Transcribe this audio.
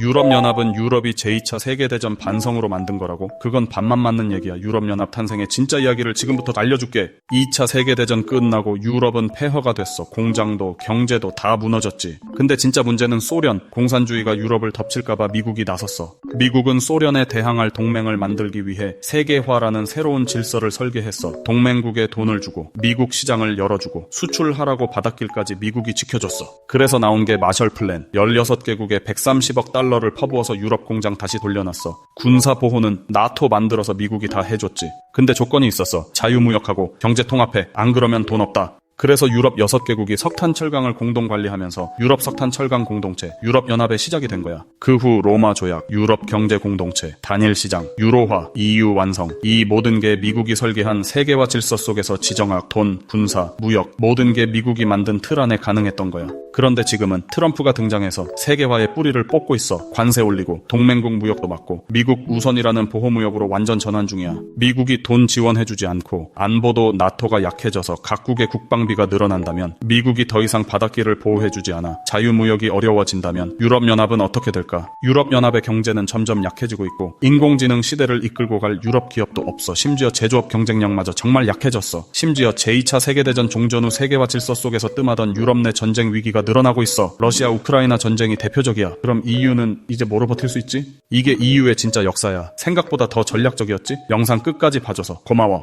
유럽연합은 유럽이 제2차 세계대전 반성으로 만든 거라고? 그건 반만 맞는 얘기야. 유럽연합 탄생의 진짜 이야기를 지금부터 알려줄게. 2차 세계대전 끝나고 유럽은 폐허가 됐어. 공장도 경제도 다 무너졌지. 근데 진짜 문제는 소련, 공산주의가 유럽을 덮칠까봐 미국이 나섰어. 미국은 소련에 대항할 동맹을 만들기 위해 세계화라는 새로운 질서를 설계했어. 동맹국에 돈을 주고 미국 시장을 열어주고 수출하라고 바닷길까지 미국이 지켜줬어. 그래서 나온 게 마셜 플랜. 16개국에 130억 달러 를 퍼부어서 유럽 공장 다시 돌려놨어. 군사 보호는 나토 만들어서 미국이 다 해줬지. 근데 조건이 있었어. 자유무역하고 경제 통합해. 안 그러면 돈 없다. 그래서 유럽 6개국이 석탄 철강을 공동 관리하면서 유럽 석탄 철강 공동체, 유럽 연합의 시작이 된 거야. 그 후 로마 조약, 유럽 경제 공동체, 단일 시장, 유로화, EU 완성. 이 모든 게 미국이 설계한 세계화 질서 속에서 지정학, 돈, 군사, 무역, 모든 게 미국이 만든 틀 안에 가능했던 거야. 그런데 지금은 트럼프가 등장해서 세계화의 뿌리를 뽑고 있어. 관세 올리고 동맹국 무역도 막고 미국 우선이라는 보호무역으로 완전 전환 중이야. 미국이 돈 지원해주지 않고 안보도 나토가 약해져서 각국의 국방비가 늘어난다면 미국이 더 이상 바닷길을 보호해주지 않아 자유무역이 어려워진다면 유럽연합은 어떻게 될까? 유럽연합의 경제는 점점 약해지고 있고 인공지능 시대를 이끌고 갈 유럽 기업도 없어. 심지어 제조업 경쟁력마저 정말 약해졌어. 심지어 제2차 세계대전 종전 후 세계화 질서 속에서 뜸하던 유럽 내 전쟁 위기 가 늘어나고 있어. 러시아 우크라이나 전쟁이 대표적이야. 그럼 EU는 이제 뭐로 버틸 수 있지? 이게 EU의 진짜 역사야. 생각보다 더 전략적이었지? 영상 끝까지 봐줘서 고마워.